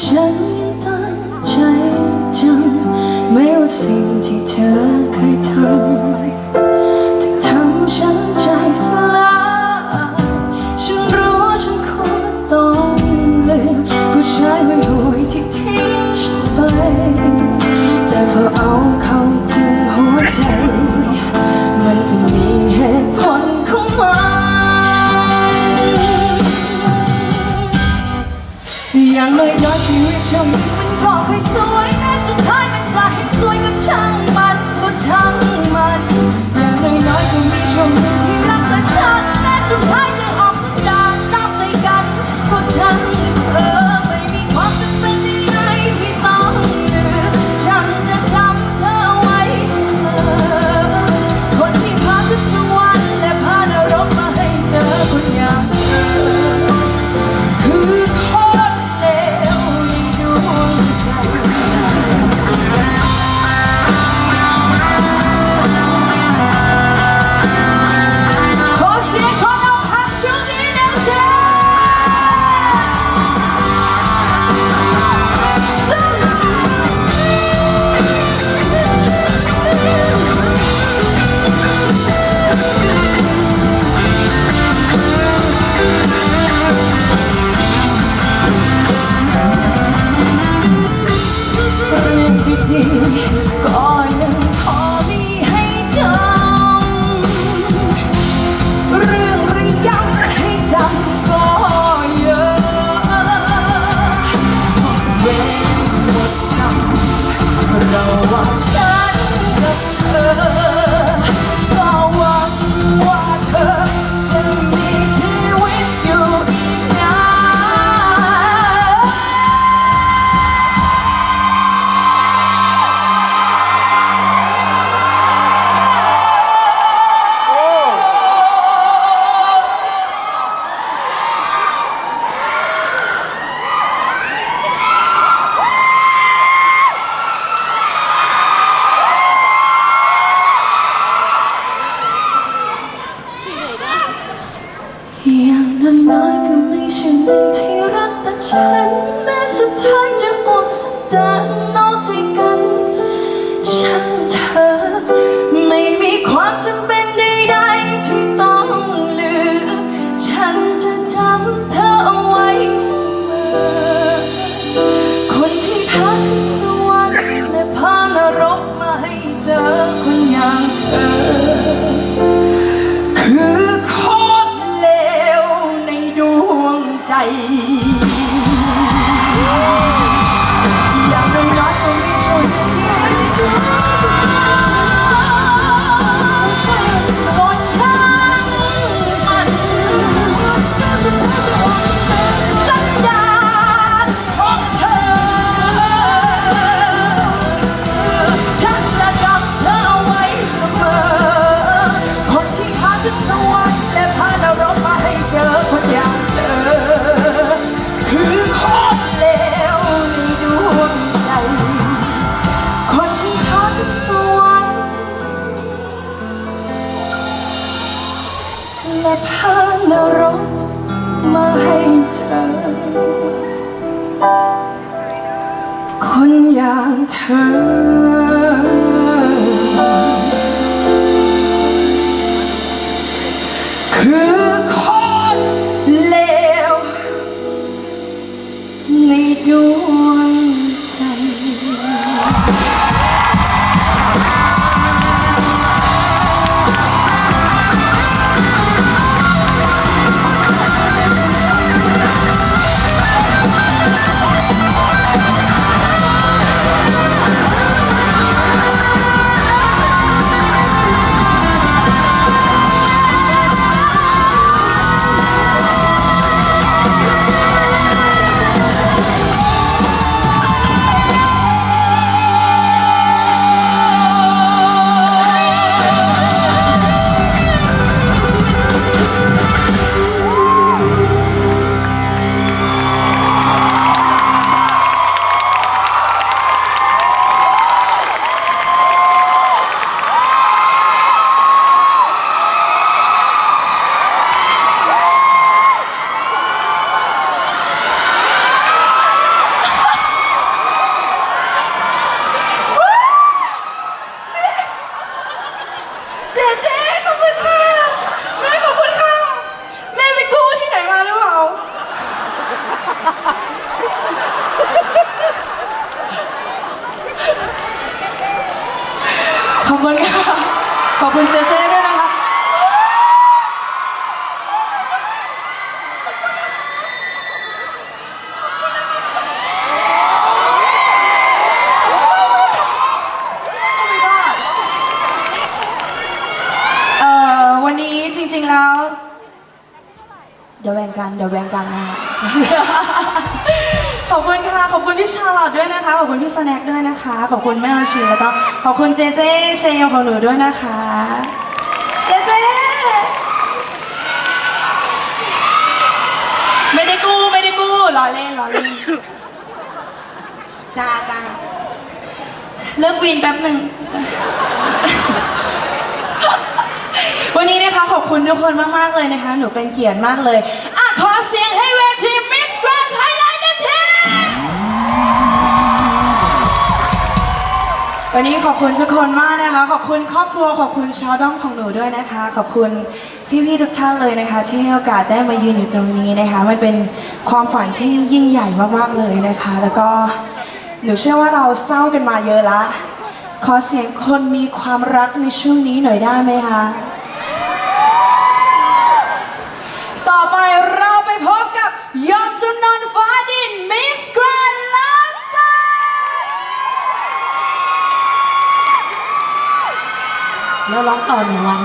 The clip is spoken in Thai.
ฉันตั้งใจจำไม่ว่าสิ่งที่เธอเคยทำ อย่างน้อยน้อยชีวิตฉันมันก็เคยสวยแม้สุดท้ายมันจะเห็นสวยก็ช่างมันก็ช่างมันอย่างน้อยน้อยก็มีชมที่รักและฉันแม้สุดท้ายางน้อยก็ไม่ใช่หนึ่งที่รักแต่ฉัน แม้สุดท้ายจะอดสักดานนอกใจกันฉันเธอ ไม่มีความจำเป็น พานรกมาให้เธอ คนอย่างเธอ คุณค่ะ ขอบคุณเจเจด้วยนะคะ Oh my god เอ่อวันนี้จริงๆแล้ว เดี๋ยวแบ่งกัน เดี๋ยวแบ่งกันนะคะ ขอบคุณค่ะ ขอบคุณพี่ชาลอตด้วยนะคะ ขอบคุณพี่สแน็คด้วยนะคะ ขอบคุณแม่อาชีแล้วก็ขอบคุณเจเจเชยของหนูด้วยนะคะ เจเจ ไม่ได้กู้ไม่ได้กู้ล้อเล่นล้อเล่นจ้าจ้าเลิกวีนแป๊บหนึ่ง วันนี้นะคะขอบคุณทุกคนมาก ๆ เลยนะคะ หนูเป็นเกียรติมากเลยอะขอเสียง วันนี้ขอบคุณทุกคนมากนะคะ ขอบคุณครอบครัว ขอบคุณชาวด้อมของหนูด้วยนะคะ ขอบคุณพี่ๆทุกท่านเลยนะคะ ที่ให้โอกาสได้มายืนอยู่ตรงนี้นะคะ มันเป็นความฝันที่ยิ่งใหญ่มากๆเลยนะคะ แล้วก็หนูเชื่อว่าเราเศร้ากันมาเยอะละ ขอเสียงคนมีความรักในช่วงนี้หน่อยได้ไหมคะต่อไปเราไปพบกับยอมจำนนฟ้าดินมิสกรนด์ลำปาง แล้วร้องต่อหนึ่งวัน